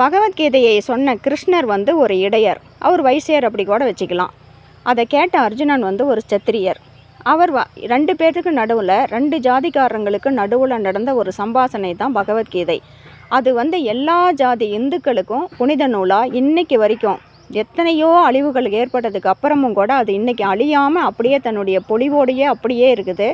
பகவத்கீதையை சொன்ன கிருஷ்ணர் வந்து ஒரு இடையர். அவர் வைசியர் அப்படி கூட வச்சுக்கலாம். அதை கேட்ட அர்ஜுனன் வந்து ஒரு சத்திரியர். அவர் வ ரெண்டு பேர்த்துக்கு நடுவில் ரெண்டு ஜாதிக்காரங்களுக்கு நடுவில் நடந்த ஒரு சம்பாசனை தான் பகவத்கீதை. அது வந்து எல்லா ஜாதி இந்துக்களுக்கும் புனித நூலாக இன்றைக்கு வரைக்கும். எத்தனையோ அழிவுகள் ஏற்பட்டதுக்கு அப்புறமும் கூட அது இன்றைக்கி அழியாமல் அப்படியே தன்னுடைய பொலிவோடையே அப்படியே இருக்குது.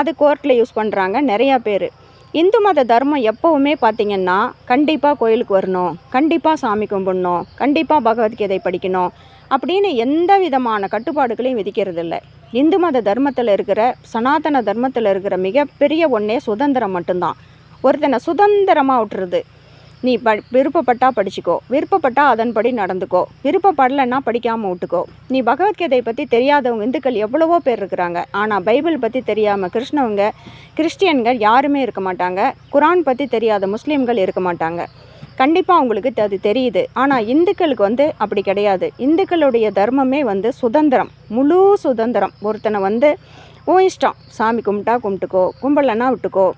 அது கோர்ட்டில் யூஸ் பண்ணுறாங்க நிறையா பேர். இந்து மத தர்மம் எப்போவுமே பார்த்திங்கன்னா கண்டிப்பாக கோயிலுக்கு வரணும் கண்டிப்பாக சாமி கும்பிடணும் கண்டிப்பாக பகவத்கீதை படிக்கணும் அப்படின்னு எந்த விதமான கட்டுப்பாடுகளையும் விதிக்கிறது இல்லை இந்து மத தர்மத்தில் இருக்கிற சனாதன தர்மத்தில் இருக்கிற மிகப்பெரிய ஒன்றே சுதந்திரம் மட்டும்தான். ஒருத்தனை சுதந்திரமாக விட்டுறது. நீ ப விருப்பப்பட்டா படிச்சுக்கோ. விருப்பப்பட்டா அதன்படி நடந்துக்கோ. விருப்பப்படலைன்னா படிக்காமல் விட்டுக்கோ. நீ பகவத்கீதை பற்றி தெரியாதவங்க இந்துக்கள் எவ்வளவோ பேர் இருக்கிறாங்க. ஆனால் பைபிள் பற்றி தெரியாமல் கிருஷ்ணவங்க கிறிஸ்டியன்கள் யாருமே இருக்க மாட்டாங்க. குரான் பற்றி தெரியாத முஸ்லீம்கள் இருக்க மாட்டாங்க. கண்டிப்பாக அவங்களுக்கு அது தெரியுது. ஆனால் இந்துக்களுக்கு வந்து அப்படி கிடையாது. இந்துக்களுடைய தர்மமே வந்து சுதந்திரம். முழு சுதந்திரம். ஒருத்தனை வந்து ஓ இஷ்டம். சாமி கும்பிட்டா கும்பிட்டுக்கோ. கும்பலன்னா விட்டுக்கோ.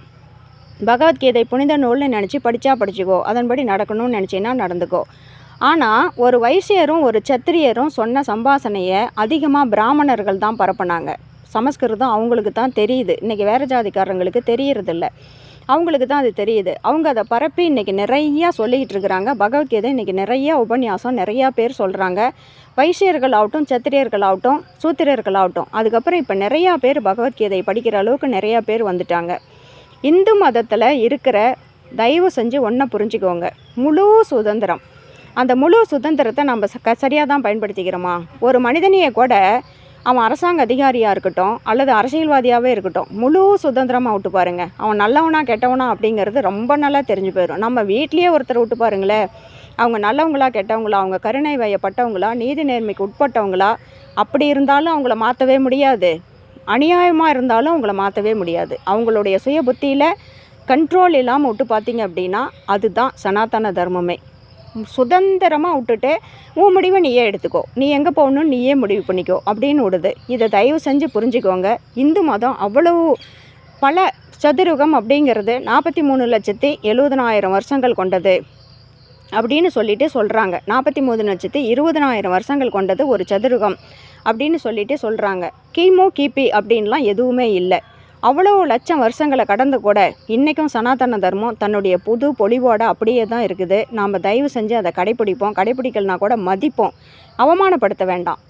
பகவத்கீதை புனித நூல்னு நினச்சி படித்தா படிச்சுக்கோ. அதன்படி நடக்கணும்னு நினச்சின்னா நடந்துக்கோ. ஆனால் ஒரு வைசியரும் ஒரு சத்திரியரும் சொன்ன சம்பாசனையை அதிகமாக பிராமணர்கள் தான் பரப்புனாங்க. சமஸ்கிருதம் அவங்களுக்கு தான் தெரியுது. இன்றைக்கி வேறு ஜாதிக்காரங்களுக்கு தெரியறதில்ல. அவங்களுக்கு தான் அது தெரியுது. அவங்க அதை பரப்பி இன்றைக்கி நிறையா சொல்லிக்கிட்டு இருக்கிறாங்க. பகவத்கீதை இன்றைக்கி நிறையா உபன்யாசம் நிறையா பேர் சொல்கிறாங்க வைசியர்கள் ஆகட்டும் சத்திரியர்கள் ஆகட்டும் சூத்திரர்கள் ஆகட்டும். அதுக்கப்புறம் இப்போ நிறையா பேர் பகவத்கீதை படிக்கிற அளவுக்கு நிறையா பேர் வந்துட்டாங்க. இந்து மதத்தில் இருக்கிற தயவு செஞ்சு ஒன்றை புரிஞ்சுக்கோங்க. முழு சுதந்திரம். அந்த முழு சுதந்திரத்தை நம்ம ச சரியாக தான் பயன்படுத்திக்கிறோமா? ஒரு மனிதனையை கூட அவன் அரசாங்க அதிகாரியாக இருக்கட்டும் அல்லது அரசியல்வாதியாகவே இருக்கட்டும் முழு சுதந்திரமாக விட்டு பாருங்க. அவன் நல்லவனா கெட்டவனா அப்படிங்கிறது ரொம்ப நல்லா தெரிஞ்சு போயிடும் நம்ம வீட்லேயே ஒருத்தர் விட்டு பாருங்களேன் அவங்க நல்லவங்களா கெட்டவங்களா அவங்க கருணை வயப்பட்டவங்களா நீதி நேர்மைக்கு உட்பட்டவங்களா அப்படி இருந்தாலும் அவங்கள மாற்றவே முடியாது. அநியாயமாக இருந்தாலும் அவங்கள மாற்றவே முடியாது. அவங்களுடைய சுய புத்தியில் கண்ட்ரோல் இல்லாமல் விட்டு பார்த்தீங்க அப்படின்னா அதுதான் சனாதன தர்மமே. சுதந்திரமாக விட்டுட்டு உன் முடிவை நீயே எடுத்துக்கோ. நீ எங்கே போகணும்னு நீயே முடிவு பண்ணிக்கோ. அப்படின்னு விடுது. இதை தயவு செஞ்சு புரிஞ்சுக்கோங்க. இந்து மதம் அவ்வளவு பல சதுருகம் அப்படிங்கிறது நாற்பத்தி மூணு லட்சத்தி எழுபதனாயிரம் வருஷங்கள் கொண்டது அப்படின்னு சொல்லிட்டு சொல்கிறாங்க நாற்பத்தி மூணு லட்சத்தி இருபதனாயிரம் வருஷங்கள் கொண்டது ஒரு சதுரகம். அப்படின்னு சொல்லிட்டு சொல்கிறாங்க கிமு கிபி அப்படின்லாம் எதுவுமே இல்லை. அவ்வளோ லட்சம் வருஷங்களை கடந்து கூட இன்றைக்கும் சனாதன தர்மம் தன்னுடைய புது பொலிவோட அப்படியே தான் இருக்குது. நாம் தயவு செஞ்சு அதை கடைப்பிடிப்போம். கடைப்பிடிக்கலனா கூட மதிப்போம். அவமானப்படுத்த வேண்டாம்.